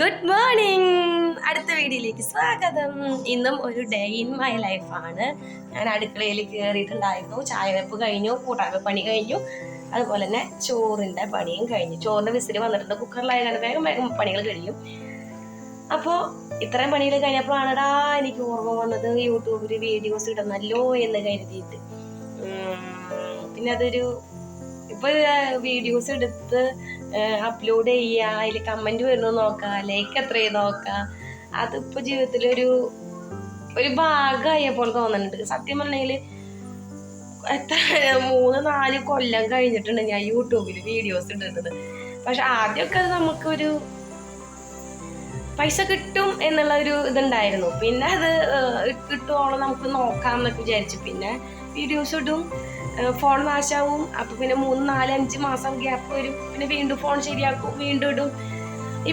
Good morning അടുത്ത വീഡിയോയിലേക്ക് സ്വാഗതം. ഇന്നും ഒരു ഡേ ഇൻ മൈ ലൈഫാണ് ഞാൻ അടുക്കളയിൽ കയറിയിട്ടുണ്ടായിരുന്നു ചായ വെപ്പ് കഴിഞ്ഞു കൂട്ടാൻ പണി കഴിഞ്ഞു. അതുപോലെ തന്നെ ചോറിന്റെ പണിയും കഴിഞ്ഞു. ചോറിന്റെ വിസിൽ വന്നിട്ടുണ്ട്. കുക്കറിലായത് വേഗം വേഗം പണികൾ കഴിയും. അപ്പോൾ ഇത്രയും പണികൾ കഴിഞ്ഞപ്പോഴാണടാ എനിക്ക് ഓർമ്മ വന്നത് യൂട്യൂബിൽ വീഡിയോസ് ഇടുന്നല്ലോ എന്ന് കരുതിയിട്ട്. പിന്നെ അതൊരു ഇപ്പൊ വീഡിയോസ് എടുത്ത് അപ്ലോഡ് ചെയ്യുക അതിൽ കമന്റ് വരുന്നു നോക്കുക ലൈക്ക് എത്ര നോക്കുക അതിപ്പോ ജീവിതത്തിലൊരു ഒരു ഭാഗമായ പോലെ തോന്നുന്നുണ്ട്. സത്യം പറഞ്ഞെങ്കിൽ എത്ര മൂന്ന് നാല് കൊല്ലം കഴിഞ്ഞിട്ടുണ്ട് ഞാൻ യൂട്യൂബിൽ വീഡിയോസ് ഇട്ടിട്ടത് പക്ഷെ ആദ്യമൊക്കെ അത് നമുക്കൊരു പൈസ കിട്ടും എന്നുള്ള ഒരു ഇതുണ്ടായിരുന്നു. പിന്നെ അത് കിട്ടുവാണോ നമുക്ക് നോക്കാം എന്നൊക്കെ വിചാരിച്ചു. പിന്നെ വീഡിയോസ് ഇടും. ഫോൺ നാശാവും അപ്പൊ പിന്നെ മൂന്ന് നാല് അഞ്ച് മാസം ഗ്യാപ്പ് വരും. പിന്നെ വീണ്ടും ഫോൺ ശരിയാക്കും വീണ്ടും ഇടും.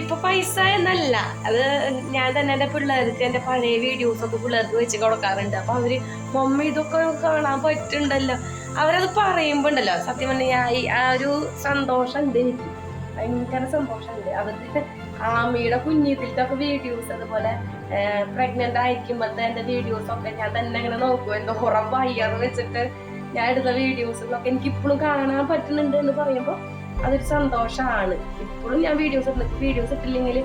ഇപ്പൊ പൈസ എന്നല്ല. അത് ഞാൻ തന്നെ എന്റെ പിള്ളേർക്ക് എന്റെ പഴയ വീഡിയോസ് ഒക്കെ പിള്ളേർക്ക് വെച്ച് കൊടുക്കാറുണ്ട്. അപ്പൊ അവർ മമ്മി ഇതൊക്കെ കാണാൻ പറ്റുന്നുണ്ടല്ലോ. അവരത് പറയുമ്പോൾ ഉണ്ടല്ലോ സത്യം പറഞ്ഞാൽ ആ ഒരു സന്തോഷം ഉണ്ട് എനിക്ക്. ഭയങ്കര സന്തോഷമുണ്ട് അവർക്ക് ആമിയുടെ ഒക്കെ വീഡിയോസ് അതുപോലെ പ്രഗ്നന്റ് ആയിരിക്കുമ്പോഴത്തെ എന്റെ വീഡിയോസ് ഒക്കെ ഞാൻ തന്നെ ഇങ്ങനെ നോക്കും. എന്തോ ഉറപ്പായി അത് വെച്ചിട്ട്. ഞാൻ എടുത്ത വീഡിയോസിലൊക്കെ എനിക്ക് ഇപ്പോഴും കാണാൻ പറ്റുന്നുണ്ട് എന്ന് പറയുമ്പോൾ അതൊരു സന്തോഷമാണ് ഇപ്പോഴും ഞാൻ വീഡിയോസ് ഇടുന്നത് വീഡിയോസ് ഇട്ടില്ലെങ്കിൽ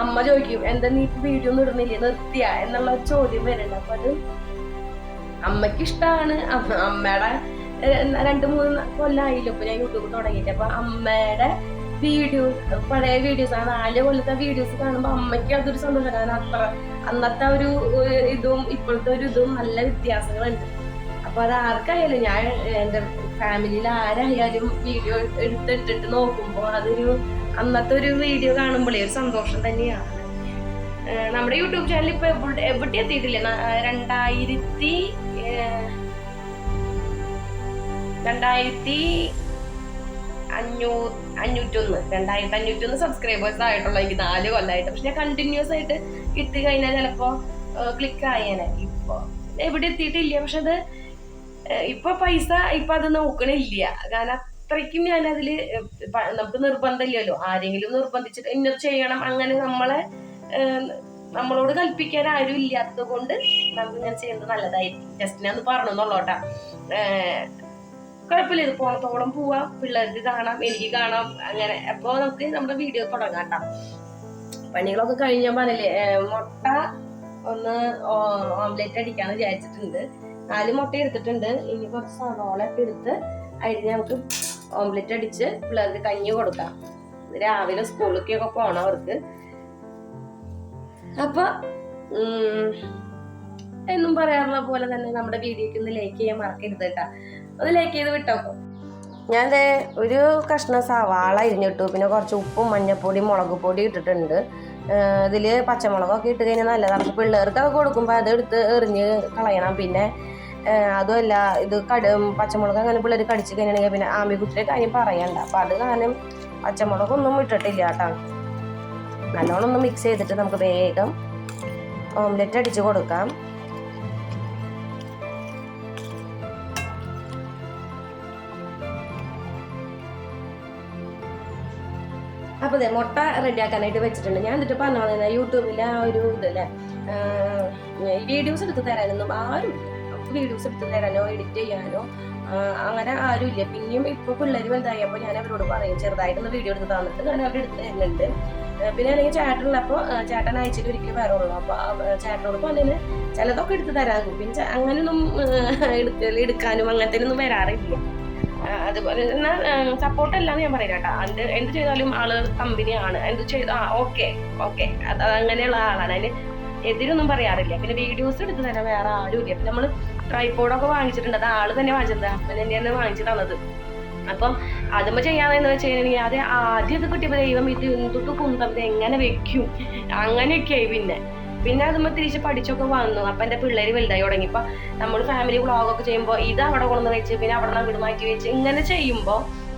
അമ്മ ചോദിക്കും എന്താ നീ ഇപ്പൊ വീഡിയോ ഒന്നും ഇടുന്നില്ലേ? നിർത്തിയ? എന്നുള്ള ചോദ്യം വരുന്നുണ്ട് അപ്പൊ അത് അമ്മയ്ക്ക് ഇഷ്ടമാണ് അമ്മയുടെ രണ്ട് മൂന്ന് കൊല്ലമായില്ലോ ഇപ്പൊ ഞാൻ യൂട്യൂബ് തുടങ്ങിയിട്ട്. അപ്പൊ അമ്മയുടെ വീഡിയോ പഴയ വീഡിയോസ് ആണ്. നാല് കൊല്ലത്തെ വീഡിയോസ് കാണുമ്പോൾ അമ്മയ്ക്ക് അതൊരു സന്തോഷം. കാരണം അത്ര അന്നത്തെ ഒരു ഇതും ഇപ്പോഴത്തെ ഒരു ഇതും നല്ല വ്യത്യാസങ്ങളുണ്ട്. അപ്പൊ അത് ആർക്കായാലും ഞാൻ എന്റെ ഫാമിലിയിൽ ആരായാലും വീഡിയോ എടുത്തിട്ടിട്ട് നോക്കുമ്പോൾ അതൊരു അന്നത്തെ ഒരു വീഡിയോ കാണുമ്പോഴേ ഒരു സന്തോഷം തന്നെയാണ്. നമ്മുടെ യൂട്യൂബ് ചാനൽ ഇപ്പൊ എവിടെ എത്തിയിട്ടില്ല? രണ്ടായിരത്തി രണ്ടായിരത്തി അഞ്ഞൂ അഞ്ഞൂറ്റൊന്ന് രണ്ടായിരത്തി അഞ്ഞൂറ്റൊന്ന് സബ്സ്ക്രൈബേഴ്സ് ആയിട്ടുള്ള എനിക്ക് നാല് കൊല്ലമായിട്ട് പക്ഷെ ഞാൻ കണ്ടിന്യൂസ് ആയിട്ട് ഇട്ട് കഴിഞ്ഞാൽ ചിലപ്പോ ക്ലിക്ക് ആയേനെ. ഇപ്പൊ എവിടെ എത്തിയിട്ടില്ല. പക്ഷെ അത് ഇപ്പൊ പൈസ ഇപ്പൊ അത് നോക്കണില്ല. കാരണം അത്രയ്ക്കും ഞാൻ അതിൽ നമുക്ക് നിർബന്ധമില്ലല്ലോ. ആരെങ്കിലും നിർബന്ധിച്ചിട്ട് ഇന്നത് ചെയ്യണം. അങ്ങനെ നമ്മളെ നമ്മളോട് കൽപ്പിക്കാൻ ആരും ഇല്ലാത്തത് കൊണ്ട് നമുക്ക് ഇങ്ങനെ ചെയ്യുന്നത് നല്ലതായിരിക്കും. ജസ്റ്റ് ഞാൻ ഒന്ന് പറഞ്ഞു എന്നുള്ളൂട്ടാ കുഴപ്പമില്ല. ഇത് പോണത്തോളം പോവാം. പിള്ളേർക്ക് കാണാം. എനിക്ക് കാണാം. അങ്ങനെ. അപ്പൊ നമുക്ക് നമ്മുടെ വീഡിയോ തുടങ്ങാം കേട്ടോ. പണികളൊക്കെ കഴിഞ്ഞാൽ പറഞ്ഞില്ലേ മുട്ട ഒന്ന് ഓംലെറ്റ് അടിക്കാന്ന് വിചാരിച്ചിട്ടുണ്ട്. നാല് മുട്ട എടുത്തിട്ടുണ്ട്. ഇനി കുറച്ച് സവാള ഒക്കെ എടുത്ത് അതിന് നമുക്ക് ഓംലെറ്റ് അടിച്ച് പിള്ളേർക്ക് കഞ്ഞി കൊടുക്കാം. രാവിലെ സ്കൂളിലേക്കൊക്കെ പോണം അവർക്ക്. അപ്പൊ എന്നും പറയാറുള്ള പോലെ തന്നെ നമ്മുടെ വീഡിയോക്ക് ഒന്ന് ലൈക്ക് ചെയ്യാൻ മറക്കരുത് കേട്ടാ. ഒന്ന് ലൈക്ക് ചെയ്ത് വിട്ടോക്കോ ഞാൻ ഒരു കഷ്ണ സവാള ഇരിഞ്ഞിട്ടു പിന്നെ കുറച്ച് ഉപ്പും മഞ്ഞപ്പൊടി മുളക് പൊടി ഇട്ടിട്ടുണ്ട്. ഇതിൽ പച്ചമുളകൊക്കെ ഇട്ട് കഴിഞ്ഞാൽ നല്ലതാണ്. പിള്ളേർക്കൊക്കെ കൊടുക്കുമ്പോൾ അത് എടുത്ത് എറിഞ്ഞ് കളയണം. പിന്നെ അതുമല്ല ഇത് കട പച്ചമുളക് അങ്ങനെ പിള്ളേർ കടിച്ചു കഴിഞ്ഞാൽ പിന്നെ ആമിക്കുട്ടിയുടെ കാര്യം പറയണ്ട. അപ്പം അത് കാരണം പച്ചമുളകൊന്നും ഇട്ടിട്ടില്ല കേട്ടോ. നല്ലോണം ഒന്ന് മിക്സ് ചെയ്തിട്ട് നമുക്ക് വേഗം ഓംലെറ്റ് അടിച്ച് കൊടുക്കാം. അപ്പോൾ അതെ മുട്ട റെഡിയാക്കാനായിട്ട് വെച്ചിട്ടുണ്ട്. ഞാൻ എന്നിട്ട് പറഞ്ഞു യൂട്യൂബിലെ ആ ഒരു ഇതല്ലേ വീഡിയോസ് എടുത്ത് തരാനൊന്നും ആരും വീഡിയോസ് എടുത്ത് തരാനോ എഡിറ്റ് ചെയ്യാനോ അങ്ങനെ ആരുമില്ല. പിന്നെയും ഇപ്പോൾ പിള്ളേർ വലുതായപ്പോൾ ഞാൻ അവരോട് പറയും ചെറുതായിട്ടൊന്ന് വീഡിയോ എടുത്ത് തന്നിട്ട് ഞാൻ അവർ എടുത്ത് തരുന്നുണ്ട്. പിന്നെ അല്ലെങ്കിൽ ചേട്ടനുള്ളപ്പോൾ ചേട്ടൻ അയച്ചിട്ട് ഒരിക്കലും വരവുള്ളൂ അപ്പോൾ ചേട്ടനോട് പറഞ്ഞതിന് ചിലതൊക്കെ എടുത്ത് തരാൻ പിന്നെ അങ്ങനെയൊന്നും എടുക്കൽ എടുക്കാനും അങ്ങനത്തെ ഒന്നും വരാറില്ല അതുപോലെ സപ്പോർട്ട് അല്ലാന്ന് ഞാൻ പറയില്ല കേട്ടോ. എന്ത് എന്ത് ചെയ്താലും ആൾ കമ്പനിയാണ് എന്ത് ചെയ്ത ഓക്കെ ഓക്കെ അത് അങ്ങനെയുള്ള ആളാണ്. അതിന് എതിരൊന്നും പറയാറില്ല. പിന്നെ വീഡിയോസ് എടുത്ത് തന്നെ വേറെ ആരും ഇല്ല പിന്നെ നമ്മൾ ട്രൈപോഡൊക്കെ വാങ്ങിച്ചിട്ടുണ്ട്. അത് ആൾ തന്നെ വാങ്ങിച്ചത്. ഹസ്ബൻഡ് തന്നെയാണ് വാങ്ങിച്ചു തന്നത്. അപ്പം അതുമ്പോ ചെയ്യാന്ന് വെച്ച് കഴിഞ്ഞാൽ അത് ആദ്യം ഇത് കിട്ടിയപ്പോ ദൈവം ഇത് എന്തൊട്ട് കുന്തം എങ്ങനെ വെക്കും? അങ്ങനെയൊക്കെയായി പിന്നെ. പിന്നെ അതുമ്പോ തിരിച്ച് പഠിച്ചൊക്കെ വന്നു. അപ്പൊ എന്റെ പിള്ളേര് വലുതായി തുടങ്ങി. ഇപ്പൊ നമ്മൾ ഫാമിലി വ്ളോഗൊക്കെ ചെയ്യുമ്പോൾ ഇത് അവിടെ കൊണ്ടുവന്ന് വെച്ച് പിന്നെ അവിടെ നിന്ന് അങ്ങോട്ട് മാറ്റി വെച്ച് ഇങ്ങനെ ചെയ്യുമ്പോൾ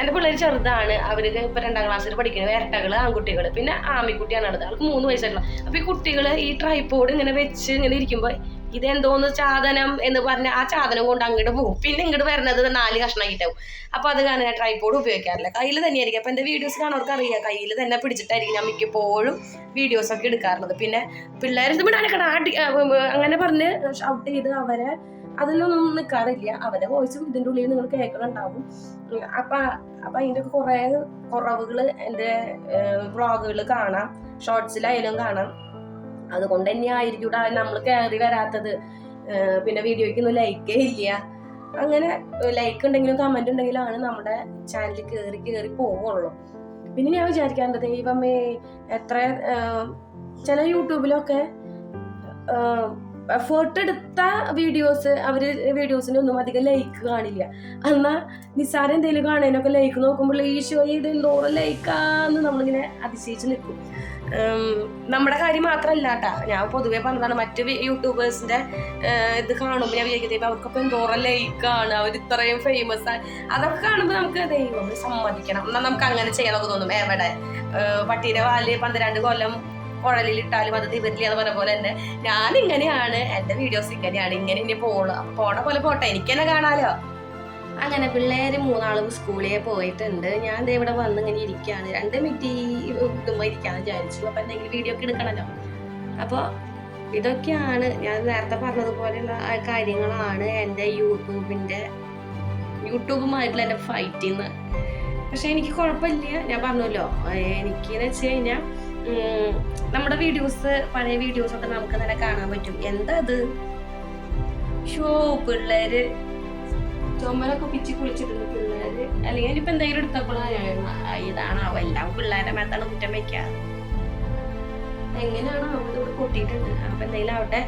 എന്റെ പിള്ളേർ ചെറുതാണ്. അവർക്ക് ഇപ്പൊ രണ്ടാം ക്ലാസ്സിൽ പഠിക്കുന്നത് ഇരട്ടകൾ ആൺകുട്ടികൾ പിന്നെ ആമിക്കുട്ടിയാണ് ഉള്ളത് അവൾക്ക് മൂന്ന് വയസ്സായിട്ടുള്ള. അപ്പൊ ഈ കുട്ടികൾ ഈ ട്രൈപോഡ് ഇങ്ങനെ വെച്ച് ഇങ്ങനെ ഇരിക്കുമ്പോൾ ഇതെന്തോന്ന് സാധനം എന്ന് പറഞ്ഞ ആ സാധനം കൊണ്ട് അങ്ങോട്ട് പോകും പിന്നെ ഇങ്ങോട്ട് വരുന്നത് നാല് കഷ്ണമായിട്ടാവും അപ്പോൾ അത് കാരണം ഞാൻ ട്രൈപ്പോഡ് ഉപയോഗിക്കാറില്ല. കയ്യിൽ തന്നെയായിരിക്കും. അപ്പോൾ എന്റെ വീഡിയോസ് കാണുന്നവർക്ക് അറിയാം. കയ്യിൽ തന്നെ പിടിച്ചിട്ടായിരിക്കും ഞാൻ മിക്കപ്പോഴും വീഡിയോസ് ഒക്കെ എടുക്കാറുള്ളത്. പിന്നെ പിള്ളേരെ അങ്ങനെ പറഞ്ഞ് ഔട്ട് ചെയ്ത് അവരെ അതിലൊന്നും നിൽക്കാറില്ല അവരെ വോയിസും ഇതിന്റെ ഉള്ളിൽ നിങ്ങൾ കേൾക്കുന്നുണ്ടാവും അപ്പൊ അപ്പൊ അതിന്റെ കുറെ കുറേ കുറവുകൾ എന്റെ വ്ളോഗുകൾ കാണാം. ഷോർട്സിലായാലും കാണാം. അതുകൊണ്ട് തന്നെ ആയിരിക്കും നമ്മൾ കയറി വരാത്തത്. പിന്നെ വീഡിയോയ്ക്ക് വീഡിയോയ്ക്കൊന്നും ലൈക്കേ ഇല്ല. അങ്ങനെ ലൈക്ക് ഉണ്ടെങ്കിലും കമന്റ് ആണ് നമ്മുടെ ചാനൽ കയറി കയറി പോവുള്ളൂ. പിന്നെ ഞാൻ വിചാരിക്കാറുണ്ട് ദൈവമേ എത്ര ചില യൂട്യൂബിലൊക്കെ എഫേർട്ട് എടുത്ത വീഡിയോസ് അവർ ഒന്നും അധികം ലൈക്ക് കാണില്ല. എന്നാൽ നിസ്സാരം എന്തെങ്കിലും കാണാനൊക്കെ ലൈക്ക് നോക്കുമ്പോൾ ഈശോ ഇത് എന്തോരം ലൈക്കാന്ന് നമ്മളിങ്ങനെ അതിശയിച്ച് നിൽക്കും നമ്മുടെ കാര്യം മാത്രമല്ല കേട്ടാ ഞാൻ പൊതുവേ പറഞ്ഞതാണ് മറ്റ് യൂട്യൂബേഴ്സിന്റെ ഇത് കാണുമ്പോൾ ഞാൻ വിചാരിക്കുന്നത് അവർക്കൊക്കെ എന്തോരം ലൈക്കാണ് അവർ ഇത്രയും ഫേമസ് ആണ് അതൊക്കെ കാണുമ്പോൾ നമുക്ക് ദൈവം സമ്മതിക്കണം. എന്നാൽ നമുക്ക് അങ്ങനെ ചെയ്യാനൊക്കെ തോന്നും. എവിടെ? പട്ടീരെ വാൽ പന്ത്രണ്ട് കൊല്ലം കുഴലിൽ ഇട്ടാലും അത് തിരില്ല എന്ന് പറഞ്ഞ പോലെ തന്നെ. ഞാൻ ഇങ്ങനെയാണ് എന്റെ വീഡിയോസ് ഇങ്ങനെയാണ് ഇങ്ങനെ ഇനി പോണു അപ്പൊ പോണ പോലെ പോട്ടെ എനിക്ക് തന്നെ കാണാലോ? അങ്ങനെ പിള്ളേര് മൂന്നാളും സ്കൂളിൽ പോയിട്ടുണ്ട്. ഞാൻ ദേ ഇവിടെ വന്ന് ഇങ്ങനെ ഇരിക്കുകയാണ്. രണ്ട് മിനിറ്റ് ഇടുമ്പോൾ ഇരിക്കാന്ന് വിചാരിച്ചു. അപ്പൊ എന്തെങ്കിലും വീഡിയോ ഒക്കെ എടുക്കണമല്ലോ അപ്പോൾ ഇതൊക്കെയാണ് ഞാൻ നേരത്തെ പറഞ്ഞതുപോലെയുള്ള കാര്യങ്ങളാണ് എന്റെ യൂട്യൂബിന്റെ യൂട്യൂബുമായിട്ടുള്ള എന്റെ ഫൈറ്റിന്ന് പക്ഷെ എനിക്ക് കുഴപ്പമില്ല. ഞാൻ പറഞ്ഞല്ലോ എനിക്കെന്ന് വെച്ച് കഴിഞ്ഞാൽ നമ്മുടെ വീഡിയോസ് പഴയ വീഡിയോസ് ഒക്കെ നമുക്ക് തന്നെ കാണാൻ പറ്റും. എന്താ അത് ഷോ പിള്ളേര്. ചുമലൊക്കെ പിച്ചി കുളിച്ചിട്ടുണ്ട് പിള്ളേര്. അല്ലെങ്കിൽ ഇനിയിപ്പോ എന്തെങ്കിലും എടുത്തപ്പോഴാണ് ഇതാണ്? അവ എല്ലാം പിള്ളേരെ മേത്താണ് കുറ്റം വെക്കാറ് എങ്ങനെയാണോ അവിടെ ഇവിടെ കൊട്ടിയിട്ടുണ്ട് അപ്പൊ എന്തെങ്കിലും ആവട്ടെ.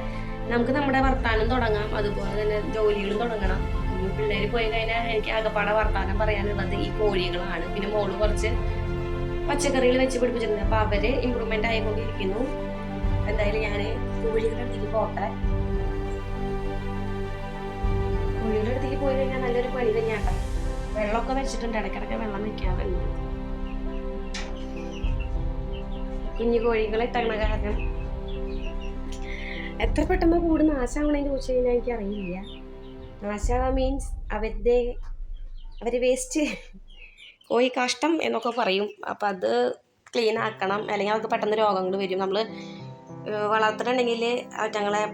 നമുക്ക് നമ്മുടെ വർത്താനം തുടങ്ങാം. അതുപോലെ തന്നെ ജോലികളും തുടങ്ങണം. പിള്ളേര് പോയി കഴിഞ്ഞാൽ എനിക്ക് ആകെപ്പാടെ വർത്താനം പറയാനുള്ളത് ഈ കോഴികളാണ്. പിന്നെ മോൾ കുറച്ച് പച്ചക്കറികൾ വെച്ച് പിടിപ്പിച്ചിരുന്നത് അപ്പൊ അവർ ഇമ്പ്രൂവ്മെന്റ് ആയിക്കൊണ്ടിരിക്കുന്നു. എന്തായാലും ഞാൻ കോഴികളുടെ അടുത്തേക്ക് പോട്ടെ. കോഴികളുടെ അടുത്തേക്ക് പോയി കഴിഞ്ഞാൽ നല്ലൊരു പണി തന്നെയാട്ടോ. വെള്ളമൊക്കെ വെച്ചിട്ടുണ്ട്. ഇടയ്ക്കിടയ്ക്ക് വെള്ളം വെക്കാറുണ്ട് കുഞ്ഞു കോഴികളെ ഇട്ടണ കാരണം. എത്ര പെട്ടെന്ന് കൂട്? നാശാവണേന്ന് ചോദിച്ചു കഴിഞ്ഞാൽ എനിക്ക് അറിയില്ല നാശാവുക മീൻസ് അവരുടെ അവർ വേസ്റ്റ് കോഴി കാഷ്ടം എന്നൊക്കെ പറയും. അപ്പം അത് ക്ലീൻ ആക്കണം. അല്ലെങ്കിൽ അവർക്ക് പെട്ടെന്ന് രോഗങ്ങൾ വരും. നമ്മൾ വളർത്തിട്ടുണ്ടെങ്കിൽ അവറ്റങ്ങളെ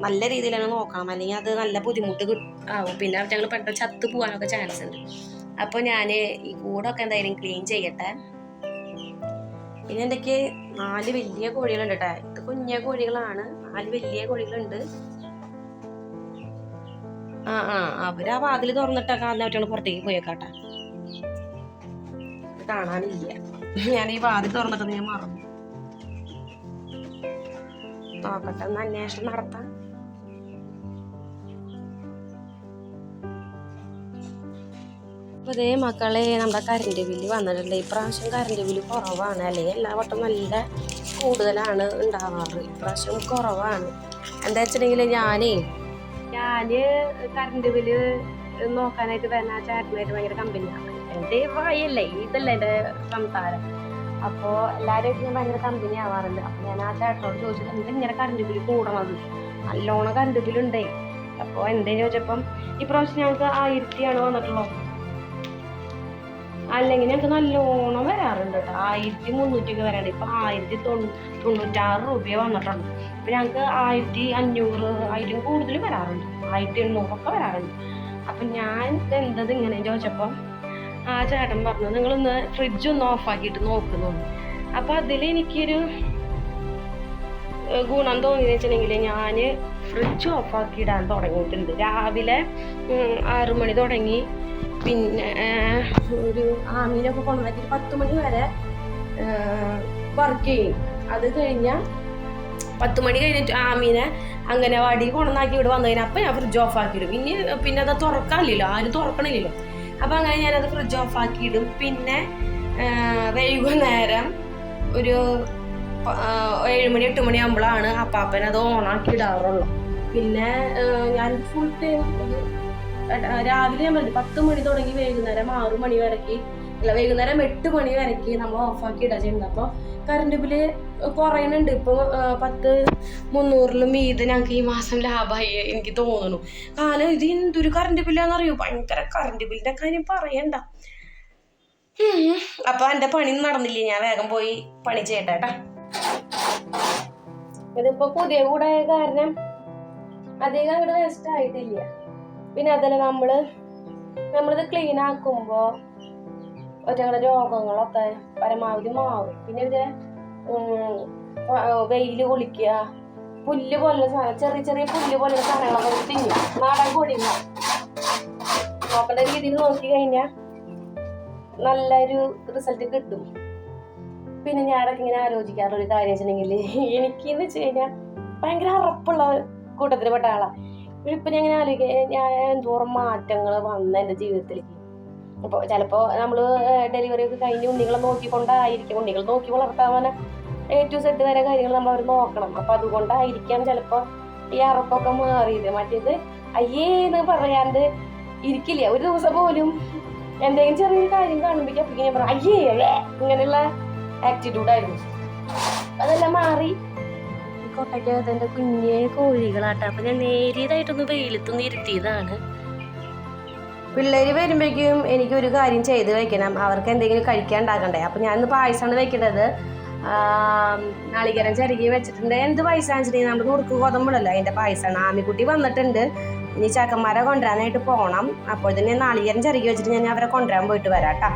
നല്ല രീതിയിൽ തന്നെ നോക്കണം. അല്ലെങ്കിൽ അത് നല്ല ബുദ്ധിമുട്ട് ആവും. പിന്നെ അവറ്റങ്ങൾ പെട്ടെന്ന് ചത്ത് പോകാനൊക്കെ ചാൻസ് ഉണ്ട്. അപ്പോൾ ഞാൻ ഈ കൂടൊക്കെ എന്തായാലും ക്ലീൻ ചെയ്യട്ടെ. പിന്നെ എന്തൊക്കെ? നാല് വലിയ കോഴികളുണ്ട് കേട്ടോ ഇത് കുഞ്ഞ കോഴികളാണ്. നാല് വലിയ കോഴികളുണ്ട്. ആ ആ. അവരാ ആ വാതിൽ തുറന്നിട്ടൊക്കെ അന്ന് അവറ്റങ്ങൾ പുറത്തേക്ക് പോയേക്കാട്ടാ. ഇത് കാണാനില്ല. ഞാൻ ഈ വാതി തുറന്നിട്ട് ഞാൻ മറന്നു. നോക്കട്ടെ ഒന്ന് അന്വേഷണം നടത്താം. അപ്പൊ ഇതേ മക്കളെ നമ്മുടെ കറണ്ട് ബില്ല് വന്നിട്ടുണ്ട്. ഇപ്രാവശ്യം കറണ്ട് ബില്ല് കുറവാണ്. അല്ലെങ്കിൽ എല്ലാ വട്ടം നല്ല കൂടുതലാണ് ഉണ്ടാവാറ്. ഇപ്രാവശ്യം കുറവാണ്. എന്താ വെച്ചിട്ടുണ്ടെങ്കിൽ ഞാനേ ഞാൻ കറണ്ട് ബില്ല് നോക്കാനായിട്ട് വരുന്ന ചേട്ടനായിട്ട് ഭയങ്കര കമ്പനിയാണ് എന്റെ വായല്ലേ ഇതല്ല എന്റെ സംസാരം. അപ്പോൾ എല്ലാരും ഞാൻ ഭയങ്കര കമ്പനി ആവാറുണ്ട്. അപ്പോൾ ഞാൻ ആ ചേട്ടനോട് ചോദിച്ചത് എന്താ ഇങ്ങനെ കറണ്ട് ബില്ല് കൂടണത്? നല്ലോണം കറണ്ട് ബില്ലുണ്ടേ അപ്പോൾ എന്തേ ചോദിച്ചപ്പം ഇപ്രാവശ്യം ഞങ്ങൾക്ക് ആയിരത്തിയാണ് വന്നിട്ടുള്ളത്? അല്ലെങ്കിൽ ഞങ്ങൾക്ക് നല്ലോണം വരാറുണ്ട് കേട്ടോ. ആയിരത്തി മുന്നൂറ്റിയൊക്കെ വരാറുണ്ട്. ഇപ്പൊ ആയിരത്തി തൊണ്ണൂറ്റാറ് രൂപ വന്നിട്ടുണ്ട് ഇപ്പൊ ഞങ്ങൾക്ക് ആയിരത്തി അഞ്ഞൂറ് ആയിരം കൂടുതൽ വരാറുണ്ട്. ആയിരത്തി എണ്ണൂറൊക്കെ വരാറുണ്ട്. അപ്പൊ ഞാൻ എന്തത് ഇങ്ങനെ ചോദിച്ചപ്പോൾ ആ ചേട്ടൻ പറഞ്ഞു നിങ്ങളൊന്ന് ഫ്രിഡ്ജ് ഒന്ന് ഓഫാക്കിയിട്ട് നോക്കുന്നു അപ്പൊ അതിൽ എനിക്കൊരു ഗുണം തോന്നിയെന്ന് വെച്ചിട്ടുണ്ടെങ്കിൽ ഞാൻ ഫ്രിഡ്ജ് ഓഫാക്കി ഇടാൻ തുടങ്ങിയിട്ടുണ്ട്. രാവിലെ ആറ് മണി തുടങ്ങി. പിന്നെ ഒരു ആമീനൊക്കെ കൊണ്ടുവന്നിട്ട് പത്ത് മണി വരെ വർക്ക് ചെയ്യും. അത് കഴിഞ്ഞാൽ പത്ത് മണി കഴിഞ്ഞിട്ട് ആമീനെ അങ്ങനെ വടി കൊണ്ടുവന്നാക്കി ഇവിടെ വന്നു കഴിഞ്ഞാൽ ഞാൻ ഫ്രിഡ്ജ് ഓഫ് ആക്കിയിടും. ഇനി പിന്നെ അത് തുറക്കാനില്ലല്ലോ ആരും തുറക്കണില്ലല്ലോ. അപ്പം അങ്ങനെ ഞാനത് ഫ്രിഡ്ജ് ഓഫ് ആക്കിയിടും. പിന്നെ വൈകുന്നേരം ഒരു ഏഴുമണി മണി എട്ട് മണി ആകുമ്പോഴാണ് അപ്പാപ്പനത് ഓണാക്കി ഇടാറുള്ളൂ. പിന്നെ ഞാൻ ഫുൾ ടൈം രാവിലെ പറഞ്ഞു പത്ത് മണി തുടങ്ങി വൈകുന്നേരം ആറു മണി വരയ്ക്ക് അല്ല വൈകുന്നേരം എട്ട് മണി വരയ്ക്ക് നമ്മൾ ഓഫാക്കി ഇടാ ചെയ്യുന്നത്. അപ്പോൾ കറണ്ട് ബില്ല് കുറയുന്നുണ്ട് ഇപ്പോൾ പത്ത് മുന്നൂറിലും മീത് ഞങ്ങൾക്ക് ഈ മാസം ലാഭമായി എനിക്ക് തോന്നുന്നു. കാരണം ഇത് എന്തൊരു കറണ്ട് ബില്ലാന്നറിയോ ഭയങ്കര കറണ്ട് ബില്ലിന്റെ കാര്യം പറയണ്ട. അപ്പോൾ അപ്പൊ എന്റെ പണി നടന്നില്ല? ഞാൻ വേഗം പോയി പണി ചെയ്യട്ടെ കേട്ടാ. ഇതിപ്പോ പുതിയ കൂടായ കാരണം അധികം ഇവിടെ വേസ്റ്റ് ആയിട്ടില്ല. പിന്നെ അതല്ല നമ്മൾ നമ്മളിത് ക്ലീൻ ആക്കുമ്പോ ഒറ്റങ്ങളുടെ രോഗങ്ങളൊക്കെ പരമാവധി മാറും. പിന്നെ ഇത് വെയിൽ കുളിക്കുക പുല്ല് പോലുള്ള സാധനം ചെറിയ ചെറിയ പുല്ല് പോലുള്ള സാധനങ്ങളൊക്കെ തിങ്ങി നാടൻ കൊടി നോക്കേണ്ട രീതിയിൽ നോക്കി കഴിഞ്ഞാൽ നല്ലൊരു റിസൾട്ട് കിട്ടും. പിന്നെ ഞാനൊക്കെ ഇങ്ങനെ ആലോചിക്കാറുള്ള ഒരു കാര്യം വെച്ചിട്ടുണ്ടെങ്കിൽ എനിക്ക് എന്ന് വെച്ച് കഴിഞ്ഞാൽ ഭയങ്കര ഉറപ്പുള്ള കൂട്ടത്തിൽ പെട്ട ആളാണ് ഇപ്പൊ ഞാൻ ഇങ്ങനെ ആലോചിക്കുക ഞാൻ എന്തോറും മാറ്റങ്ങൾ വന്ന എന്റെ ജീവിതത്തിലേക്ക്. അപ്പോൾ ചിലപ്പോൾ നമ്മൾ ഡെലിവറി ഒക്കെ കഴിഞ്ഞ് ഉണ്ണികളെ നോക്കിക്കൊണ്ടായിരിക്കും. ഉണ്ണികൾ നോക്കി വളർത്താൻ എ ടു സെറ്റ് വരെ കാര്യങ്ങൾ നമ്മൾ അവർ നോക്കണം. അപ്പം അതുകൊണ്ടായിരിക്കാം ചിലപ്പോൾ ഈ അറപ്പൊക്കെ മാറിയത്. മറ്റേത് അയ്യേ എന്ന് പറയാണ്ട് ഇരിക്കില്ല. ഒരു ദിവസം പോലും എന്തെങ്കിലും ചെറിയൊരു കാര്യം കാണുമ്പോഴേക്കും അപ്പൊ ഇങ്ങനെ പറയാം അയ്യേ ഇങ്ങനെയുള്ള ആറ്റിറ്റ്യൂഡായിരുന്നു അതെല്ലാം മാറി കൊട്ടയ്ക്കകത്ത് എന്റെ കുഞ്ഞേ കോഴികളാട്ടെ. അപ്പം ഞാൻ നേരിയതായിട്ടൊന്ന് വെയിലത്തൊന്ന് ഇരുത്തിയതാണ്. പിള്ളേര് വരുമ്പോഴേക്കും എനിക്ക് ഒരു കാര്യം ചെയ്ത് വെക്കണം. അവർക്ക് എന്തെങ്കിലും കഴിക്കാൻ ഉണ്ടാക്കണ്ടേ? അപ്പം ഞാൻ ഇന്ന് പായസമാണ് വെക്കേണ്ടത് നാളികരം ചിരകി വെച്ചിട്ടുണ്ട്. എന്ത് പൈസ നമ്മൾ നുറുക്ക് ഗോതമ്പുണ്ടല്ലോ അതിന്റെ പായസമാണ്. ആമിക്കുട്ടി വന്നിട്ടുണ്ട്. ഇനി ചക്കന്മാരെ കൊണ്ടുവരാനായിട്ട് പോകണം അപ്പോൾ തന്നെ നാളികേരം ചരുകി വെച്ചിട്ട് ഞാൻ അവരെ കൊണ്ടുവരാൻ പോയിട്ട് വരാം കേട്ടോ.